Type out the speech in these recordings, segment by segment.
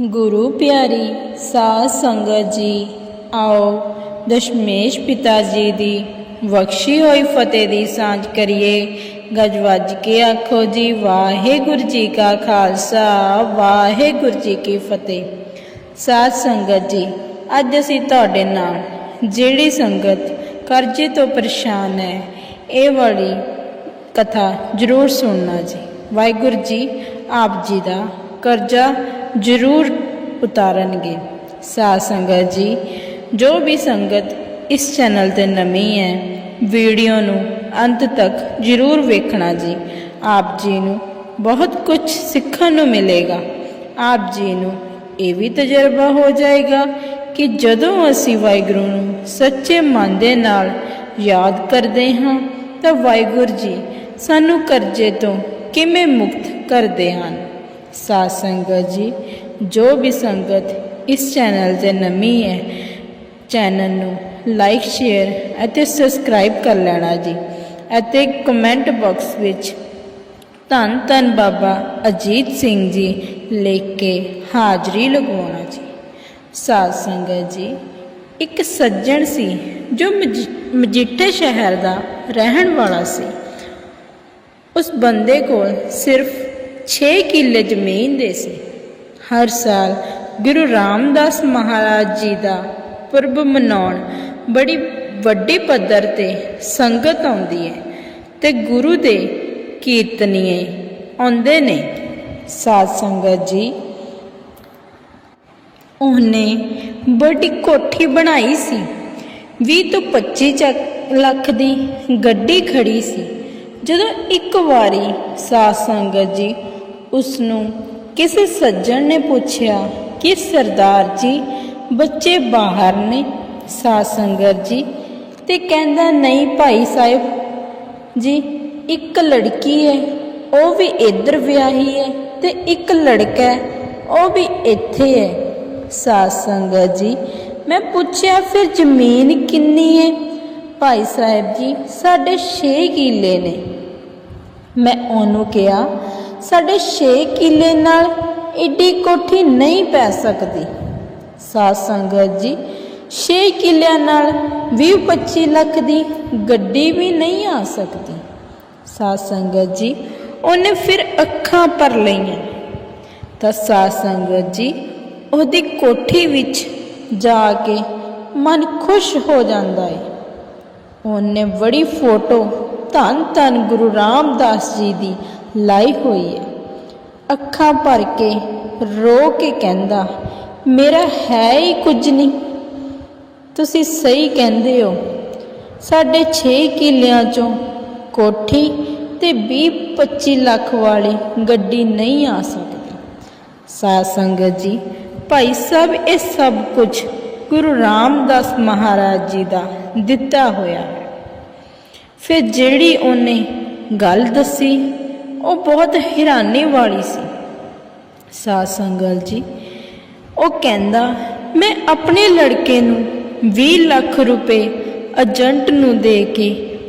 ਗੁਰੂ ਪਿਆਰੀ ਸਾਧ ਸੰਗਤ ਜੀ, ਆਓ ਦਸ਼ਮੇਸ਼ ਪਿਤਾ ਜੀ ਦੀ ਬਖਸ਼ੀ ਹੋਈ ਫਤਿਹ ਦੀ ਸਾਂਝ ਕਰੀਏ। ਗੱਜ ਵੱਜ ਕੇ ਆਖੋ ਜੀ, ਵਾਹਿਗੁਰੂ ਜੀ ਕਾ ਖਾਲਸਾ, ਵਾਹਿਗੁਰੂ ਜੀ ਕੀ ਫਤਿਹ। ਸਾਧ ਸੰਗਤ ਜੀ, ਅੱਜ ਅਸੀਂ ਤੁਹਾਡੇ ਨਾਲ ਜਿਹੜੀ ਸੰਗਤ ਕਰਜ਼ੇ ਤੋਂ ਪਰੇਸ਼ਾਨ ਹੈ, ਇਹ ਵਾਲੀ ਕਥਾ ਜ਼ਰੂਰ ਸੁਣਨਾ ਜੀ। ਵਾਹਿਗੁਰੂ ਜੀ, ਆਪ ਜੀ ਦਾ ਕਰਜ਼ਾ ਜ਼ਰੂਰ ਉਤਾਰਨਗੇ। ਸਾਧ ਸੰਗਤ ਜੀ, ਜੋ ਵੀ ਸੰਗਤ ਇਸ ਚੈਨਲ ਤੇ ਨਵੀਂ ਹੈ, ਵੀਡੀਓ ਨੂੰ ਅੰਤ ਤੱਕ ਜ਼ਰੂਰ ਵੇਖਣਾ ਜੀ। ਆਪ ਜੀ ਨੂੰ ਬਹੁਤ ਕੁਝ ਸਿੱਖਣ ਨੂੰ ਮਿਲੇਗਾ। ਆਪ ਜੀ ਨੂੰ ਇਹ ਵੀ ਤਜਰਬਾ ਹੋ ਜਾਏਗਾ ਕਿ ਜਦੋਂ ਅਸੀਂ ਵਾਹਿਗੁਰੂ ਨੂੰ ਸੱਚੇ ਮਨ ਦੇ ਨਾਲ ਯਾਦ ਕਰਦੇ ਹਾਂ, ਤਾਂ ਵਾਹਿਗੁਰੂ ਜੀ ਸਾਨੂੰ ਕਰਜ਼ੇ ਤੋਂ ਕਿਵੇਂ ਮੁਕਤ ਕਰਦੇ ਹਨ? ਸਾਧ ਸੰਗਤ ਜੀ, ਜੋ ਵੀ ਸੰਗਤ ਇਸ ਚੈਨਲ ਤੇ ਨਵੀਂ ਹੈ ਚੈਨਲ ਨੂੰ ਲਾਈਕ ਸ਼ੇਅਰ ਅਤੇ ਸਬਸਕ੍ਰਾਈਬ ਕਰ ਲੈਣਾ ਜੀ ਅਤੇ ਕਮੈਂਟ ਬਾਕਸ ਵਿੱਚ ਧੰਨ ਧੰਨ ਬਾਬਾ ਅਜੀਤ ਸਿੰਘ ਜੀ ਲਿਖ ਕੇ ਹਾਜ਼ਰੀ ਲਗਵਾਉਣਾ ਜੀ। ਸਾਧ ਸੰਗਤ ਜੀ, ਇੱਕ ਸੱਜਣ ਸੀ ਜੋ ਮਜ- ਮਜੀਠੇ ਸ਼ਹਿਰ ਦਾ ਰਹਿਣ ਵਾਲਾ ਸੀ। ਉਸ ਬੰਦੇ ਕੋਲ ਸਿਰਫ 6 ਕਿੱਲੇ ਜ਼ਮੀਨ ਦੇ ਸੀ। ਹਰ ਸਾਲ ਗੁਰੂ ਰਾਮਦਾਸ ਮਹਾਰਾਜ ਜੀ ਦਾ ਪੁਰਬ ਮਨਾਉਣ ਬੜੀ ਵੱਡੀ ਪੱਧਰ ਤੇ ਸੰਗਤ ਆਉਂਦੀ ਹੈ ਤੇ ਗੁਰੂ ਦੇ ਕੀਰਤਨੀਏ ਆਉਂਦੇ ਨੇ। ਸਾਧ ਸੰਗਤ ਜੀ, ਉਹਨੇ ਬੜੀ ਕੋਠੀ ਬਣਾਈ ਸੀ। 20 ਤੋਂ 25 ਚੱਕ- ਲੱਖ ਦੀ ਗੱਡੀ ਖੜੀ ਸੀ। ਜਦੋਂ ਇੱਕ ਵਾਰੀ ਸਾਧ ਸੰਗਤ ਜੀ ਉਸ ਨੂੰ ਕਿਸੇ ਸੱਜਣ ਨੇ ਪੁੱਛਿਆ, ਕਿ ਸਰਦਾਰ ਜੀ, ਬੱਚੇ ਬਾਹਰ ਨੇ? ਸਾਧ ਸੰਗਤ ਜੀ। ਤੇ ਕਹਿੰਦਾ, ਨਹੀਂ ਭਾਈ ਸਾਹਿਬ। ਜੀ, ਇੱਕ ਲੜਕੀ ਹੈ ਉਹ ਵੀ ਇੱਧਰ ਵਿਆਹੀ ਹੈ ਤੇ ਇੱਕ ਲੜਕਾ ਹੈ ਉਹ ਵੀ ਇੱਥੇ ਹੈ ਸਾਧ ਸੰਗਤ ਜੀ, ਮੈਂ ਪੁੱਛਿਆ, ਫਿਰ ਜ਼ਮੀਨ ਕਿੰਨੀ ਹੈ ਭਾਈ ਸਾਹਿਬ ਜੀ, ਸਾਡੇ 6 ਕਿੱਲੇ ਨੇ। ਮੈਂ ਉਹਨੂੰ ਕਿਹਾ ਸਾਡੇ 6 ਕਿੱਲੇ ਨਾਲ ਏਡੀ ਕੋਠੀ ਨਹੀਂ ਪੈ ਸਕਦੀ। ਸਾਧ ਸੰਗਤ ਜੀ 6 ਕਿੱਲਿਆਂ ਨਾਲ 20-25 ਲੱਖ ਦੀ ਗੱਡੀ ਵੀ ਨਹੀਂ ਆ ਸਕਦੀ। ਸਾਧ ਸੰਗਤ ਜੀ, ਉਹਨੇ ਫਿਰ ਅੱਖਾਂ ਭਰ ਲਈਆਂ। ਤਾਂ ਸਾਧ ਸੰਗਤ ਜੀ, ਉਹਦੀ ਕੋਠੀ ਵਿੱਚ ਜਾ ਕੇ ਮਨ ਖੁਸ਼ ਹੋ ਜਾਂਦਾ ਹੈ ਉਹਨੇ ਬੜੀ ਫੋਟੋ ਧੰਨ ਧੰਨ ਗੁਰੂ ਰਾਮਦਾਸ ਜੀ ਦੀ ਲਾਈ ਹੋਈ ਹੈ ਅੱਖਾਂ ਭਰ ਕੇ ਰੋ ਕੇ ਕਹਿੰਦਾ, ਮੇਰਾ ਹੈ ਹੀ ਕੁਝ ਨਹੀਂ। ਤੁਸੀਂ ਸਹੀ ਕਹਿੰਦੇ ਹੋ। ਸਾਡੇ 6 ਕਿੱਲਿਆਂ ਚੋਂ ਕੋਠੀ ਤੇ 20-25 ਲੱਖ ਵਾਲੀ ਗੱਡੀ ਨਹੀਂ ਆ ਸਕਦੀ। ਸਾਧ ਸੰਗਤ ਜੀ, ਭਾਈ ਸਾਹਿਬ, ਇਹ ਸਭ ਕੁਝ ਗੁਰੂ ਰਾਮਦਾਸ ਮਹਾਰਾਜ ਜੀ ਦਾ ਦਿੱਤਾ ਹੋਇਆ ਹੈ। ਫਿਰ ਜਿਹੜੀ ਉਹਨੇ ਗੱਲ ਦੱਸੀ ਉਹ ਬਹੁਤ ਹੈਰਾਨੀ ਵਾਲੀ ਸੀ। ਸਾਧ ਸੰਗਲ ਜੀ, ਉਹ ਕਹਿੰਦਾ, ਮੈਂ ਆਪਣੇ ਲੜਕੇ ਨੂੰ 20 ਲੱਖ ਰੁਪਏ ਏਜੰਟ ਨੂੰ ਦੇ ਕੇ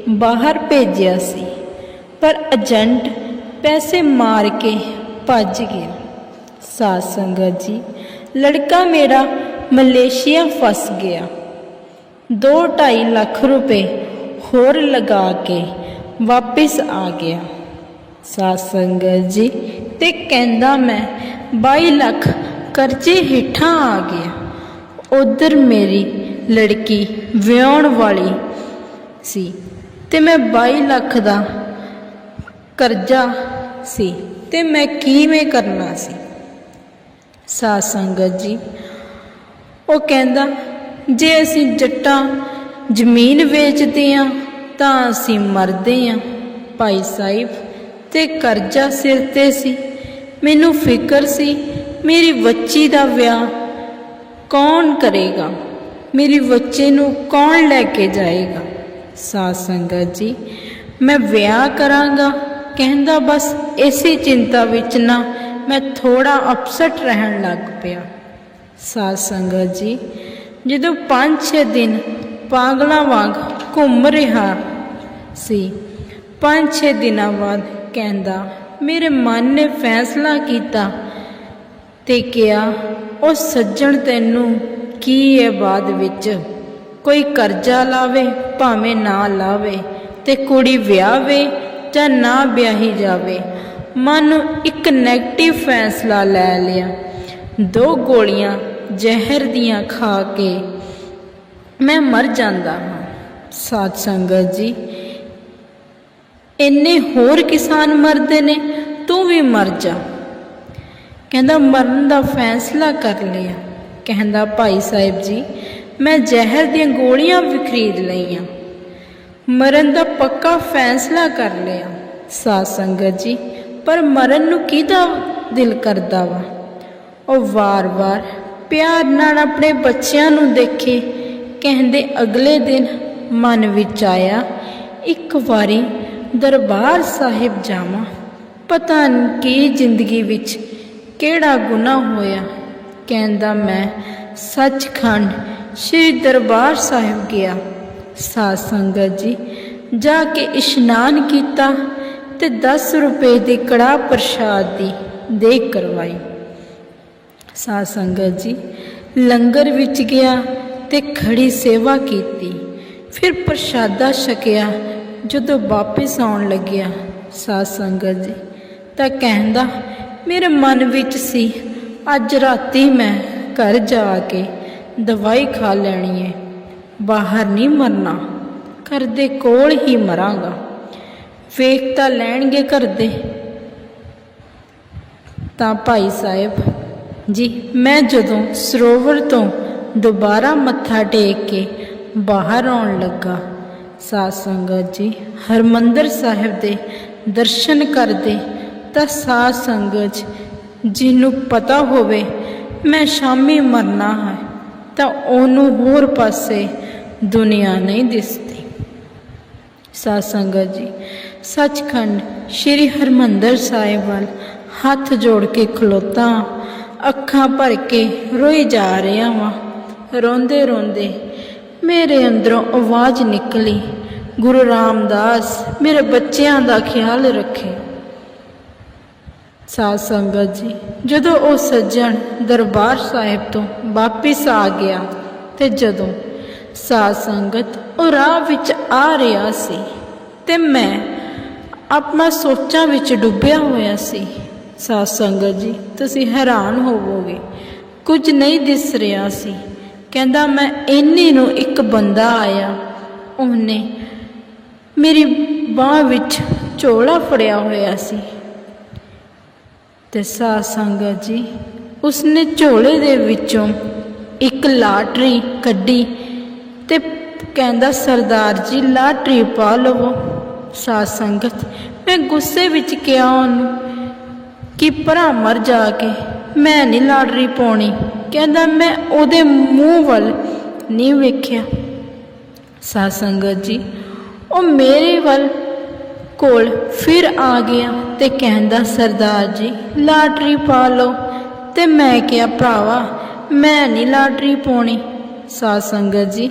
ਬਾਹਰ ਭੇਜਿਆ ਸੀ, ਪਰ ਏਜੰਟ ਪੈਸੇ ਮਾਰ ਕੇ ਭੱਜ ਗਿਆ। ਸਾਧ ਸੰਗਤ ਜੀ, ਲੜਕਾ ਮੇਰਾ ਮਲੇਸ਼ੀਆ ਫਸ ਗਿਆ। 2.5 ਲੱਖ ਰੁਪਏ ਹੋਰ ਲਗਾ ਕੇ ਵਾਪਸ ਆ ਗਿਆ। ਸਾਧ ਸੰਗਤ ਜੀ, ਤੇ ਕਹਿੰਦਾ ਮੈਂ 22 ਲੱਖ ਕਰਜ਼ੇ ਹੇਠਾਂ ਆ ਗਿਆ। ਉਧਰ ਮੇਰੀ ਲੜਕੀ ਵਿਆਹਣ ਵਾਲੀ ਸੀ ਤੇ ਮੈਂ 22 ਲੱਖ ਦਾ ਕਰਜ਼ਾ ਸੀ ਤੇ ਮੈਂ ਕਿਵੇਂ ਕਰਨਾ ਸੀ? ਸਾਧ ਸੰਗਤ ਜੀ, ਉਹ ਕਹਿੰਦਾ, ਜੇ ਅਸੀਂ ਜੱਟਾਂ ਜ਼ਮੀਨ ਵੇਚਦੇ ਆ ਤਾਂ ਅਸੀਂ ਮਰਦੇ ਆ। ਭਾਈ ਸਾਹਿਬ ਤੇ ਕਰਜ਼ਾ ਸਿਰ ਤੇ ਸੀ। ਮੈਨੂੰ ਫਿਕਰ ਸੀ, ਮੇਰੀ ਬੱਚੀ ਦਾ ਵਿਆਹ ਕੌਣ ਕਰੇਗਾ? ਮੇਰੀ ਬੱਚੇ ਨੂੰ ਕੌਣ ਲੈ ਕੇ ਜਾਏਗਾ? ਸਾਧ ਸੰਗਤ ਜੀ, ਮੈਂ ਵਿਆਹ ਕਰਾਂਗਾ। ਕਹਿੰਦਾ ਬਸ ਇਸੇ ਚਿੰਤਾ ਵਿੱਚ ਨਾ ਮੈਂ ਥੋੜਾ ਅਪਸੈਟ ਰਹਿਣ ਲੱਗ ਪਿਆ। ਸਾਧ ਸੰਗਤ ਜੀ, ਜਦੋਂ 5-6 ਦਿਨ ਪਾਗਲਾਂ ਵਾਂਗ ਘੁੰਮ ਰਿਹਾ ਸੀ 5-6 ਦਿਨਾਂ ਬਾਅਦ ਕਹਿੰਦਾ, ਮੇਰੇ ਮਨ ਨੇ ਫੈਸਲਾ ਕੀਤਾ ਤੇ ਕਿਹਾ, ਉਹ ਸੱਜਣ ਤੈਨੂੰ ਕੀ ਹੈ ਬਾਅਦ ਵਿੱਚ? ਕੋਈ ਕਰਜ਼ਾ ਲਾਵੇ, ਭਾਵੇਂ ਨਾ ਲਾਵੇ ਤੇ ਕੁੜੀ ਵਿਆਹਵੇ ਜਾਂ ਨਾ ਵਿਆਹੀ ਜਾਵੇ। ਮਨ ਨੂੰ ਇੱਕ ਨੈਗੇਟਿਵ ਫੈਸਲਾ ਲੈ ਲਿਆ। ਦੋ ਗੋਲੀਆਂ ਜ਼ਹਿਰ ਦੀਆਂ ਖਾ ਕੇ ਮੈਂ ਮਰ ਜਾਂਦਾ ਹਾਂ। ਸਾਧ ਸੰਗਤ ਜੀ ਇੰਨੇ ਹੋਰ ਕਿਸਾਨ ਮਰਦੇ ਨੇ, ਤੂੰ ਵੀ ਮਰ ਜਾ। ਕਹਿੰਦਾ, ਮਰਨ ਦਾ ਫੈਸਲਾ ਕਰ ਲਿਆ। ਕਹਿੰਦਾ, ਭਾਈ ਸਾਹਿਬ ਜੀ, ਮੈਂ ਜ਼ਹਿਰ ਦੀਆਂ ਗੋਲੀਆਂ ਵੀ ਖਰੀਦ ਲਈਆਂ। ਮਰਨ ਦਾ ਪੱਕਾ ਫੈਸਲਾ ਕਰ ਲਿਆ। ਸਾਧ ਸੰਗਤ ਜੀ, ਪਰ ਮਰਨ ਨੂੰ ਕਿਹਦਾ ਦਿਲ ਕਰਦਾ ਵਾ? ਉਹ ਵਾਰ-ਵਾਰ ਪਿਆਰ ਨਾਲ ਆਪਣੇ ਬੱਚਿਆਂ ਨੂੰ ਦੇਖੇ। ਕਹਿੰਦੇ, ਅਗਲੇ ਦਿਨ ਮਨ ਵਿੱਚ ਆਇਆ, ਇੱਕ ਵਾਰੀ ਦਰਬਾਰ ਸਾਹਿਬ ਜਾਵਾਂ। ਪਤਾ ਨਹੀਂ ਕੀ ਜ਼ਿੰਦਗੀ ਵਿੱਚ ਕਿਹੜਾ ਗੁਨਾਹ ਹੋਇਆ। ਕਹਿੰਦਾ ਮੈਂ, ਸੱਚਖੰਡ, ਸ੍ਰੀ ਦਰਬਾਰ ਸਾਹਿਬ ਗਿਆ। ਸਾਧ ਸੰਗਤ ਜੀ, ਜਾ ਕੇ ਇਸ਼ਨਾਨ ਕੀਤਾ ਤੇ 10 ਰੁਪਏ ਦੇ ਕੜਾ ਪ੍ਰਸ਼ਾਦ ਦੀ ਦੇਖ ਕਰਵਾਈ। ਸਾਧ ਸੰਗਤ ਜੀ, ਲੰਗਰ ਵਿੱਚ ਗਿਆ ਤੇ ਖੜੀ ਸੇਵਾ ਕੀਤੀ। ਫਿਰ ਪ੍ਰਸ਼ਾਦਾ ਛਕਿਆ ਜਦੋਂ ਵਾਪਿਸ ਆਉਣ ਲੱਗਿਆ, ਸਾਧ ਸੰਗਤ ਜੀ, ਤਾਂ ਕਹਿੰਦਾ, ਮੇਰੇ ਮਨ ਵਿੱਚ ਸੀ, ਅੱਜ ਰਾਤੀ ਮੈਂ ਘਰ ਜਾ ਕੇ ਦਵਾਈ ਖਾ ਲੈਣੀ ਹੈ ਬਾਹਰ ਨਹੀਂ ਮਰਨਾ, ਘਰ ਦੇ ਕੋਲ ਹੀ ਮਰਾਂਗਾ, ਵੇਖ ਤਾਂ ਲੈਣਗੇ ਘਰ ਦੇ। ਤਾਂ ਭਾਈ ਸਾਹਿਬ, ਜੀ, ਮੈਂ ਜਦੋਂ ਸਰੋਵਰ ਤੋਂ ਦੁਬਾਰਾ ਮੱਥਾ ਟੇਕ ਕੇ ਬਾਹਰ ਆਉਣ ਲੱਗਾ ਸਾਧ ਸੰਗਤ ਜੀ, ਹਰਮੰਦਰ ਸਾਹਿਬ ਦੇ ਦਰਸ਼ਨ ਕਰਦੇ ਤਾਂ ਸਾਧ ਸੰਗਤ ਜਿਹਨੂੰ ਪਤਾ ਹੋਵੇ, ਮੈਂ ਸ਼ਾਮੀ ਮਰਨਾ ਹੈ, ਤਾਂ ਉਹਨੂੰ ਹੋਰ ਪਾਸੇ ਦੁਨੀਆ ਨਹੀਂ ਦਿਸਦੀ। ਸਾਧ ਸੰਗਤ ਜੀ, ਸੱਚਖੰਡ ਸ੍ਰੀ ਹਰਮੰਦਰ ਸਾਹਿਬ ਵੱਲ ਹੱਥ ਜੋੜ ਕੇ ਖਲੋਤਾ, ਅੱਖਾਂ ਭਰ ਕੇ ਰੋਈ ਜਾ ਰਿਹਾ ਵਾਂ। ਰੋਂਦੇ ਰੋਂਦੇ ਮੇਰੇ ਅੰਦਰੋਂ ਆਵਾਜ਼ ਨਿਕਲੀ, ਗੁਰੂ ਰਾਮਦਾਸ, ਮੇਰੇ ਬੱਚਿਆਂ ਦਾ ਖਿਆਲ ਰੱਖੇ। ਸਾਧ ਸੰਗਤ ਜੀ, ਜਦੋਂ ਉਹ ਸੱਜਣ ਦਰਬਾਰ ਸਾਹਿਬ ਤੋਂ ਵਾਪਿਸ ਆ ਗਿਆ ਤੇ ਜਦੋਂ ਸਾਧ ਸੰਗਤ ਉਹ ਰਾਹ ਵਿੱਚ ਆ ਰਿਹਾ ਸੀ ਤੇ ਮੈਂ ਆਪਣਾ ਸੋਚਾਂ ਵਿੱਚ ਡੁੱਬਿਆ ਹੋਇਆ ਸੀ। ਸਾਧ ਸੰਗਤ ਜੀ, ਤੁਸੀਂ ਹੈਰਾਨ ਹੋਵੋਗੇ, ਕੁਝ ਨਹੀਂ ਦਿਸ ਰਿਹਾ ਸੀ। ਕਹਿੰਦਾ, ਮੈਂ ਇੰਨੇ ਨੂੰ ਇੱਕ ਬੰਦਾ ਆਇਆ। ਉਹਨੇ ਮੇਰੀ ਬਾਹ ਵਿੱਚ ਝੋਲਾ ਫੜਿਆ ਹੋਇਆ ਸੀ। ਤੇ ਸਾਧ ਸੰਗਤ ਜੀ, ਉਸਨੇ ਝੋਲੇ ਦੇ ਵਿੱਚੋਂ ਇੱਕ ਲਾਟਰੀ ਕੱਢੀ ਤੇ ਕਹਿੰਦਾ, ਸਰਦਾਰ ਜੀ, ਲਾਟਰੀ ਪਾ ਲਵੋ। ਸਾਧ ਸੰਗਤ, ਮੈਂ ਗੁੱਸੇ ਵਿੱਚ ਕਿਹਾ ਉਹਨੂੰ ਕਿ ਭਰਾ ਮਰ ਜਾ ਕੇ ਮੈਂ ਨਹੀਂ ਲਾਟਰੀ ਪਾਉਣੀ। ਕਹਿੰਦਾ ਮੈਂ ਉਹਦੇ ਮੂੰਹ ਵੱਲ ਨਹੀਂ ਵੇਖਿਆ। ਸਾਧ ਸੰਗਤ ਜੀ, ਉਹ ਮੇਰੇ ਵੱਲ ਕੋਲ ਫਿਰ ਆ ਗਿਆ ਤੇ ਕਹਿੰਦਾ, ਸਰਦਾਰ ਜੀ ਲਾਟਰੀ ਪਾ ਲਓ। ਤੇ ਮੈਂ ਕਿਹਾ, ਭਰਾਵਾ, ਮੈਂ ਨਹੀਂ ਲਾਟਰੀ ਪਾਉਣੀ। ਸਾਧ ਸੰਗਤ ਜੀ,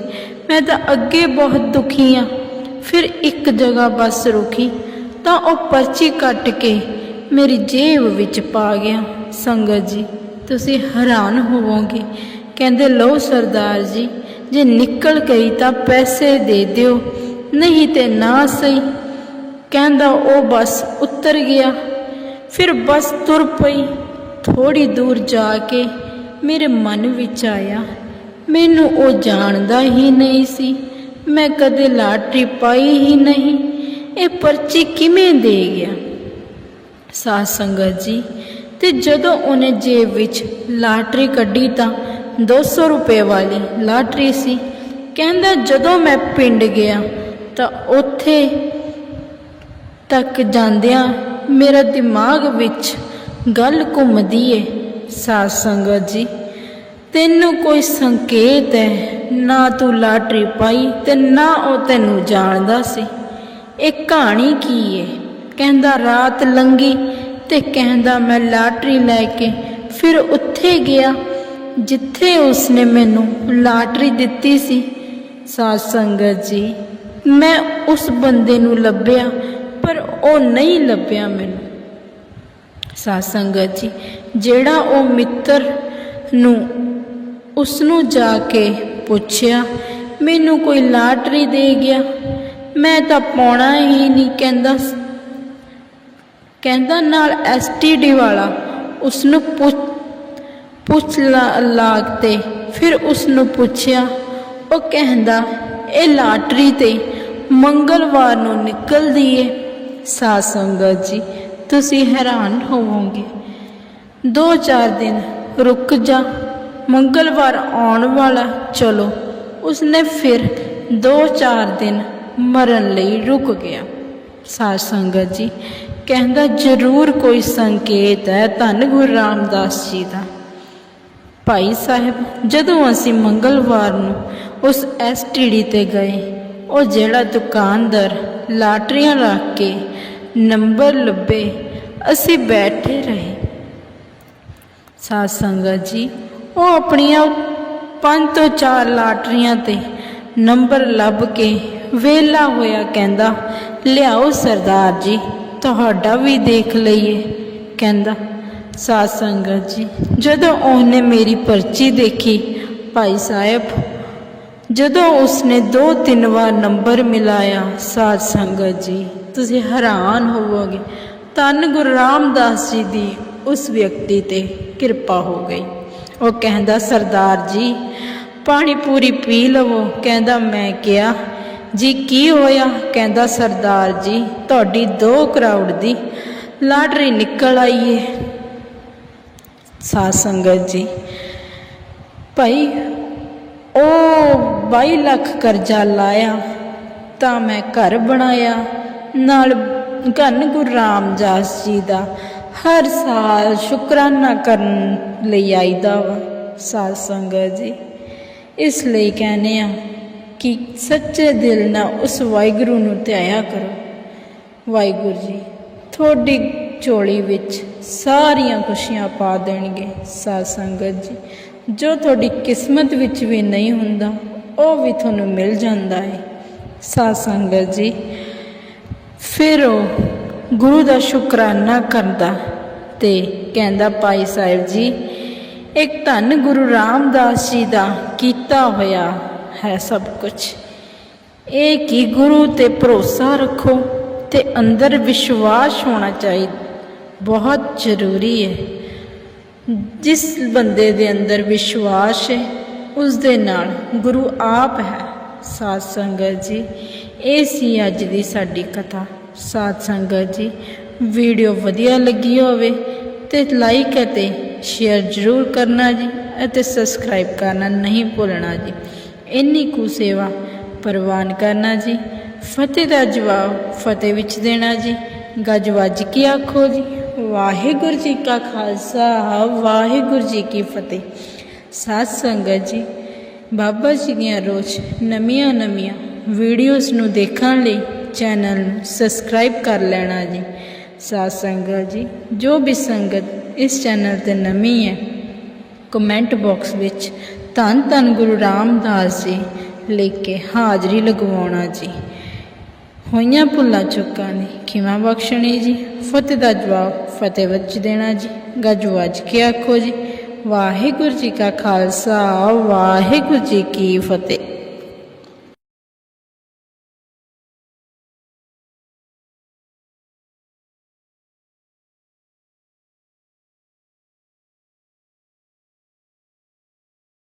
ਮੈਂ ਤਾਂ ਅੱਗੇ ਬਹੁਤ ਦੁਖੀ ਆ। ਫਿਰ ਇੱਕ ਜਗ੍ਹਾ ਬੱਸ ਰੁਕੀ ਤਾਂ ਉਹ ਪਰਚੀ ਕੱਟ ਕੇ ਮੇਰੀ ਜੇਬ ਵਿੱਚ ਪਾ ਗਿਆ। ਸੰਗਤ ਜੀ, ਤੁਸੀਂ ਹੈਰਾਨ ਹੋਵੋਗੇ। ਕਹਿੰਦੇ, ਲਓ ਸਰਦਾਰ ਜੀ, ਜੇ ਨਿਕਲ ਗਈ ਤਾਂ ਪੈਸੇ ਦੇ ਦਿਓ, ਨਹੀਂ ਤੇ ਨਾ ਸਹੀ। ਕਹਿੰਦਾ, ਉਹ ਬਸ ਉਤਰ ਗਿਆ। ਫਿਰ ਬਸ ਤੁਰ ਪਈ। ਥੋੜੀ ਦੂਰ ਜਾ ਕੇ ਮੇਰੇ ਮਨ ਵਿੱਚ ਆਇਆ। ਮੈਨੂੰ ਉਹ ਜਾਣਦਾ ਹੀ ਨਹੀਂ ਸੀ। ਮੈਂ ਕਦੇ ਲਾਟਰੀ ਪਾਈ ਹੀ ਨਹੀਂ। ਇਹ ਪਰਚੀ ਕਿਵੇਂ ਦੇ ਗਿਆ? ਸਾਧ ਸੰਗਤ ਜੀ ਤੇ ਜਦੋਂ ਉਹਨੇ ਜੇਬ ਵਿੱਚ ਲਾਟਰੀ ਕੱਢੀ ਤਾਂ 200 ਰੁਪਏ ਵਾਲੀ ਲਾਟਰੀ ਸੀ। ਕਹਿੰਦਾ, ਜਦੋਂ ਮੈਂ ਪਿੰਡ ਗਿਆ ਤਾਂ ਉੱਥੇ ਤੱਕ ਜਾਂਦਿਆਂ ਮੇਰਾ ਦਿਮਾਗ ਵਿੱਚ ਗੱਲ ਘੁੰਮਦੀ ਏ, ਸਾਧ ਸੰਗਤ ਜੀ। ਤੈਨੂੰ ਕੋਈ ਸੰਕੇਤ ਹੈ? ਨਾ ਤੂੰ ਲਾਟਰੀ ਪਾਈ ਤੇ ਨਾ ਉਹ ਤੈਨੂੰ ਜਾਣਦਾ ਸੀ। ਇਹ ਕਹਾਣੀ ਕੀ ਏ? ਕਹਿੰਦਾ, ਰਾਤ ਲੰਗੀ ਤੇ ਕਹਿੰਦਾ, ਮੈਂ ਲਾਟਰੀ ਲੈ ਕੇ ਫਿਰ ਉੱਥੇ ਗਿਆ, ਜਿੱਥੇ ਉਸਨੇ ਮੈਨੂੰ ਲਾਟਰੀ ਦਿੱਤੀ ਸੀ। ਸਾਧ ਸੰਗਤ ਜੀ, ਮੈਂ ਉਸ ਬੰਦੇ ਨੂੰ ਲੱਭਿਆ, ਪਰ ਉਹ ਨਹੀਂ ਲੱਭਿਆ ਮੈਨੂੰ। ਸਾਧ ਸੰਗਤ ਜੀ, ਜਿਹੜਾ ਉਹ ਮਿੱਤਰ ਨੂੰ ਉਸ ਨੂੰ ਜਾ ਕੇ ਪੁੱਛਿਆ, ਮੈਨੂੰ ਕੋਈ ਲਾਟਰੀ ਦੇ ਗਿਆ? ਮੈਂ ਤਾਂ ਪਾਉਣਾ ਹੀ ਨਹੀਂ, ਕਹਿੰਦਾ ਕਹਿੰਦਾ ਨਾਲ ਐਸਟੀਡੀ ਵਾਲਾ ਉਸ ਨੂੰ ਪੁੱਛ ਪੁੱਛ ਲਾ- ਤੇ। ਫਿਰ ਉਸ ਨੂੰ ਪੁੱਛਿਆ, ਉਹ ਕਹਿੰਦਾ, ਇਹ ਲਾਟਰੀ ਤੇ ਮੰਗਲਵਾਰ ਨੂੰ ਨਿਕਲਦੀ ਏ। ਸਾਧ ਸੰਗਤ ਜੀ, ਤੁਸੀਂ ਹੈਰਾਨ ਹੋਵੋਗੇ। ਦੋ ਚਾਰ ਦਿਨ ਰੁਕ ਜਾ, ਮੰਗਲਵਾਰ ਆਉਣ ਵਾਲਾ, ਚਲੋ। ਉਸਨੇ ਫਿਰ ਦੋ ਚਾਰ ਦਿਨ ਮਰਨ ਲਈ ਰੁਕ ਗਿਆ। ਸਾਧ ਸੰਗਤ ਜੀ ਕਹਿੰਦਾ, ਜ਼ਰੂਰ ਕੋਈ ਸੰਕੇਤ ਹੈ ਧੰਨ ਗੁਰੂ ਰਾਮਦਾਸ ਜੀ ਦਾ। ਭਾਈ ਸਾਹਿਬ, ਜਦੋਂ ਅਸੀਂ ਮੰਗਲਵਾਰ ਨੂੰ ਉਸ ਐਸਟੀਡੀ ਤੇ ਗਏ, ਉਹ ਜਿਹੜਾ ਦੁਕਾਨਦਾਰ ਲਾਟਰੀਆਂ ਰੱਖ ਕੇ ਨੰਬਰ ਲੱਭੇ, ਅਸੀਂ ਬੈਠੇ ਰਹੇ। ਸਾਧ ਸੰਗਤ ਜੀ, ਉਹ ਆਪਣੀਆਂ ਪੰਜ ਤੋਂ ਚਾਰ ਲਾਟਰੀਆਂ ਤੇ ਨੰਬਰ ਲੱਭ ਕੇ ਵੇਲਾ ਹੋਇਆ ਕਹਿੰਦਾ, ਲਿਆਓ ਸਰਦਾਰ ਜੀ। ਤੁਹਾਡਾ ਵੀ ਦੇਖ ਲਈਏ, ਕਹਿੰਦਾ, ਸਾਧ ਸੰਗਤ ਜੀ, ਜਦੋਂ ਉਹਨੇ ਮੇਰੀ ਪਰਚੀ ਦੇਖੀ ਭਾਈ ਸਾਹਿਬ, ਜਦੋਂ ਉਸਨੇ ਦੋ ਤਿੰਨ ਵਾਰ ਨੰਬਰ ਮਿਲਾਇਆ, ਸਾਧ ਸੰਗਤ ਜੀ, ਤੁਸੀਂ ਹੈਰਾਨ ਹੋਵੋਗੇ, ਧੰਨ ਗੁਰੂ ਰਾਮਦਾਸ ਜੀ ਦੀ ਉਸ ਵਿਅਕਤੀ ਤੇ ਕਿਰਪਾ ਹੋ ਗਈ। ਉਹ ਕਹਿੰਦਾ, ਸਰਦਾਰ ਜੀ, ਪਾਣੀ ਪੂਰੀ ਪੀ ਲਵੋ। ਕਹਿੰਦਾ, ਮੈਂ ਕਿਹਾ ਜੀ ਕੀ ਹੋਇਆ? ਕਹਿੰਦਾ, ਸਰਦਾਰ ਜੀ, ਤੁਹਾਡੀ 2 ਕਰੋੜ ਦੀ ਲਾਟਰੀ ਨਿਕਲ ਆਈ ਏ। ਸਾਧ ਸੰਗਤ ਜੀ, ਭਾਈ, ਉਹ 22 ਲੱਖ ਕਰਜ਼ਾ ਲਾਇਆ, ਤਾਂ ਮੈਂ ਘਰ ਬਣਾਇਆ। ਨਾਲ ਘਨ ਗੁਰੂ ਰਾਮਦਾਸ ਜੀ ਦਾ ਹਰ ਸਾਲ ਸ਼ੁਕਰਾਨਾ ਕਰਨ ਲਈ ਆਈਦਾ ਵਾ, ਸਾਧ ਸੰਗਤ ਜੀ। ਇਸ ਲਈ ਕਹਿੰਦੇ ਆ ਕਿ ਸੱਚੇ ਦਿਲ ਨਾਲ ਉਸ ਵਾਹਿਗੁਰੂ ਨੂੰ ਧਿਆਇਆ ਕਰੋ। ਵਾਹਿਗੁਰੂ ਜੀ, ਤੁਹਾਡੀ ਝੋਲੀ ਵਿੱਚ ਸਾਰੀਆਂ ਖੁਸ਼ੀਆਂ ਪਾ ਦੇਣਗੇ, ਸਾਧ ਸੰਗਤ ਜੀ। ਜੋ ਤੁਹਾਡੀ ਕਿਸਮਤ ਵਿੱਚ ਵੀ ਨਹੀਂ ਹੁੰਦਾ, ਉਹ ਵੀ ਤੁਹਾਨੂੰ ਮਿਲ ਜਾਂਦਾ ਹੈ ਸਾਧ ਸੰਗਤ ਜੀ, ਫਿਰ ਉਹ ਗੁਰੂ ਦਾ ਸ਼ੁਕਰਾਨਾ ਕਰਦਾ ਤੇ ਕਹਿੰਦਾ, ਭਾਈ ਸਾਹਿਬ ਜੀ, ਇੱਕ ਧੰਨ ਗੁਰੂ ਰਾਮਦਾਸ ਜੀ ਦਾ ਕੀਤਾ ਹੋਇਆ ਹੈ ਸਭ ਕੁਝ ਇਹ ਕਿ ਗੁਰੂ ਤੇ ਭਰੋਸਾ ਰੱਖੋ ਤੇ ਅੰਦਰ ਵਿਸ਼ਵਾਸ ਹੋਣਾ ਚਾਹੀਦਾ ਬਹੁਤ ਜ਼ਰੂਰੀ ਹੈ। ਜਿਸ ਬੰਦੇ ਦੇ ਅੰਦਰ ਵਿਸ਼ਵਾਸ ਹੈ, ਉਸ ਦੇ ਨਾਲ ਗੁਰੂ ਆਪ ਹੈ। ਸਾਧ ਸੰਗਤ ਜੀ, ਇਹ ਸੀ ਅੱਜ ਦੀ ਸਾਡੀ ਕਥਾ। ਸਾਧ ਸੰਗਤ ਜੀ, ਵੀਡੀਓ ਵਧੀਆ ਲੱਗੀ ਹੋਵੇ ਤੇ ਲਾਈਕ ਅਤੇ ਸ਼ੇਅਰ ਜ਼ਰੂਰ ਕਰਨਾ ਜੀ ਅਤੇ ਸਬਸਕ੍ਰਾਈਬ ਕਰਨਾ ਨਹੀਂ ਭੁੱਲਣਾ ਜੀ। ਇੰਨੀ ਕੁ ਸੇਵਾ ਪ੍ਰਵਾਨ ਕਰਨਾ ਜੀ। ਫਤਿਹ ਦਾ ਜਵਾਬ ਫਤਿਹ ਵਿੱਚ ਦੇਣਾ ਜੀ। ਗੱਜ ਵੱਜ ਕੇ ਆਖੋ ਜੀ, ਵਾਹਿਗੁਰੂ ਜੀ ਕਾ ਖਾਲਸਾ, ਵਾਹਿਗੁਰੂ ਜੀ ਕੀ ਫਤਿਹ। ਸਾਧ ਸੰਗਤ ਜੀ, ਬਾਬਾ ਜੀ ਦੀਆਂ ਰੋਜ਼ ਨਵੀਆਂ ਨਵੀਆਂ ਵੀਡੀਓਜ਼ ਨੂੰ ਦੇਖਣ ਲਈ ਚੈਨਲ ਨੂੰ ਸਬਸਕ੍ਰਾਈਬ ਕਰ ਲੈਣਾ ਜੀ। ਸਾਧ ਸੰਗਤ ਜੀ, ਜੋ ਵੀ ਸੰਗਤ ਇਸ ਚੈਨਲ ਤੇ ਨਵੀਂ ਹੈ, ਕਮੈਂਟ ਬਾਕਸ ਵਿੱਚ ਧੰਨ ਧੰਨ ਗੁਰੂ ਰਾਮਦਾਸ ਜੀ ਲਿਖ ਕੇ ਹਾਜ਼ਰੀ ਲਗਵਾਉਣਾ ਜੀ। ਹੋਈਆਂ ਭੁੱਲਾਂ ਚੁੱਕਾਂ ਦੀ ਖਿਮਾ ਬਖਸ਼ਣੀ ਜੀ। ਫਤਿਹ ਦਾ ਜਵਾਬ ਫਤਿਹ ਵਿੱਚ ਦੇਣਾ ਜੀ। ਗੱਜ ਵੱਜ ਕੇ ਆਖੋ ਜੀ? ਵਾਹਿਗੁਰੂ ਜੀ ਕਾ ਖਾਲਸਾ, ਵਾਹਿਗੁਰੂ ਜੀ ਕੀ ਫਤਿਹ।